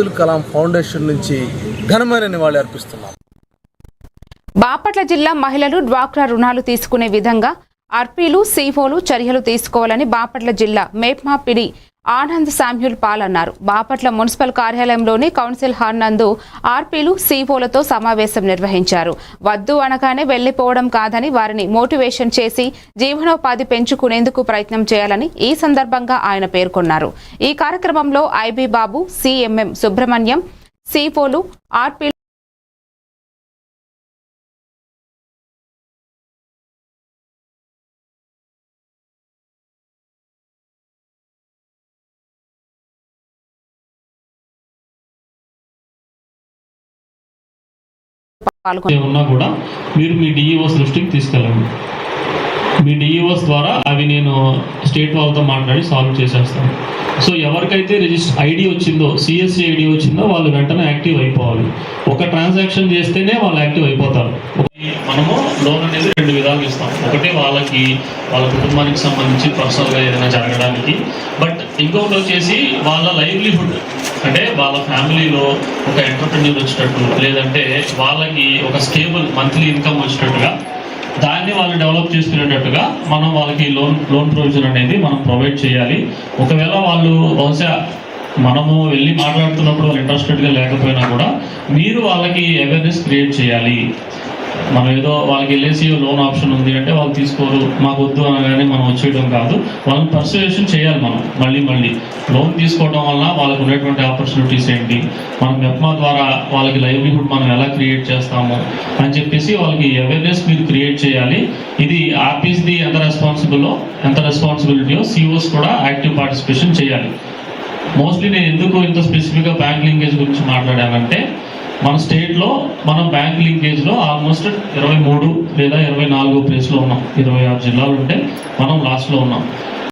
Abdul Kalam foundation నుంచి ఘనమైన నివాళి అర్పిస్తున్నాం. బాపట్ల జిల్లా మహిళలు డ్వాక్రా రుణాలు తీసుకునే విధంగా అర్పీలు సీఫోలు చర్యలు తీసుకోవాలని బాపట్ల జిల్లా మేప్మాపిడి ఆనంద్ శామ్యుల్ పాల్ అన్నారు. బాపట్ల మున్సిపల్ కార్యాలయంలోని కౌన్సిల్ హాల్ నందు ఆర్పీలు సీఓలతో సమావేశం నిర్వహించారు. వద్దు అనగానే వెళ్ళిపోవడం కాదని వారిని మోటివేషన్ చేసి జీవనోపాధి పెంచుకునేందుకు ప్రయత్నం చేయాలని ఈ సందర్భంగా ఆయన పేర్కొన్నారు. ఈ కార్యక్రమంలో ఐబీ బాబు సిఎంఎం సుబ్రహ్మణ్యం సీఓలు ఆర్పీలు పాల్గొన్నారు ఉన్నా కూడా మీరు మీ డిఈఓస్ దృష్టికి తీసుకెళ్ళండి. మీ డిఈఓస్ ద్వారా అవి నేను స్టేట్ వాళ్ళతో మాట్లాడి సాల్వ్ చేసేస్తాను. సో ఎవరికైతే రిజిస్టర్ ఐడి వచ్చిందో సిఎస్సి ఐడి వచ్చిందో వాళ్ళు వెంటనే యాక్టివ్ అయిపోవాలి. ఒక ట్రాన్సాక్షన్ చేస్తేనే వాళ్ళు యాక్టివ్ అయిపోతారు. మనము లోన్ అనేది రెండు విధాలు ఇస్తాం. ఒకటి వాళ్ళకి వాళ్ళ కుటుంబానికి సంబంధించి పర్సనల్గా ఏదైనా జరగడానికి. బట్ ఇంకొకటి వచ్చేసి వాళ్ళ లైవ్లీహుడ్ అంటే వాళ్ళ ఫ్యామిలీలో ఒక ఎంటర్ప్రెన్యూర్ వచ్చినట్టు లేదంటే వాళ్ళకి ఒక స్టేబుల్ మంత్లీ ఇన్కమ్ వచ్చినట్టుగా దాన్ని వాళ్ళు డెవలప్ చేసుకునేటట్టుగా మనం వాళ్ళకి లోన్ లోన్ ప్రొవిజన్ అనేది మనం ప్రొవైడ్ చేయాలి. ఒకవేళ వాళ్ళు బహుశా మనము వెళ్ళి మాట్లాడుతున్నప్పుడు వాళ్ళు ఇంట్రెస్టెడ్గా లేకపోయినా కూడా మీరు వాళ్ళకి అవేర్నెస్ క్రియేట్ చేయాలి. మనం ఏదో వాళ్ళకి ఎల్ఐసి లోన్ ఆప్షన్ ఉంది అంటే వాళ్ళు తీసుకోరు మాకు వద్దు అనగానే మనం వచ్చేయడం కాదు. వాళ్ళని పర్సువేషన్ చేయాలి మనం మళ్ళీ మళ్ళీ. లోన్ తీసుకోవడం వల్ల వాళ్ళకు ఉన్నటువంటి ఆపర్చునిటీస్ ఏంటి? మనం మెప్మా ద్వారా వాళ్ళకి లైవ్లీహుడ్ మనం ఎలా క్రియేట్ చేస్తాము అని చెప్పేసి వాళ్ళకి అవేర్నెస్ మీరు క్రియేట్ చేయాలి. ఇది ఆర్పీస్ది ఎంత రెస్పాన్సిబుల్లో ఎంత రెస్పాన్సిబిలిటీయో సిఓస్ కూడా యాక్టివ్ పార్టిసిపేషన్ చేయాలి. మోస్ట్లీ నేను ఎందుకు ఇంత స్పెసిఫిక్గా బ్యాంక్ లింకేజ్ గురించి మాట్లాడానంటే మన స్టేట్లో మనం బ్యాంక్ లింకేజ్లో ఆల్మోస్ట్ ఇరవై మూడు లేదా ఇరవై నాలుగో ప్లేస్లో ఉన్నాం. ఇరవై ఆరు జిల్లాలు ఉంటే మనం లాస్ట్లో ఉన్నాం.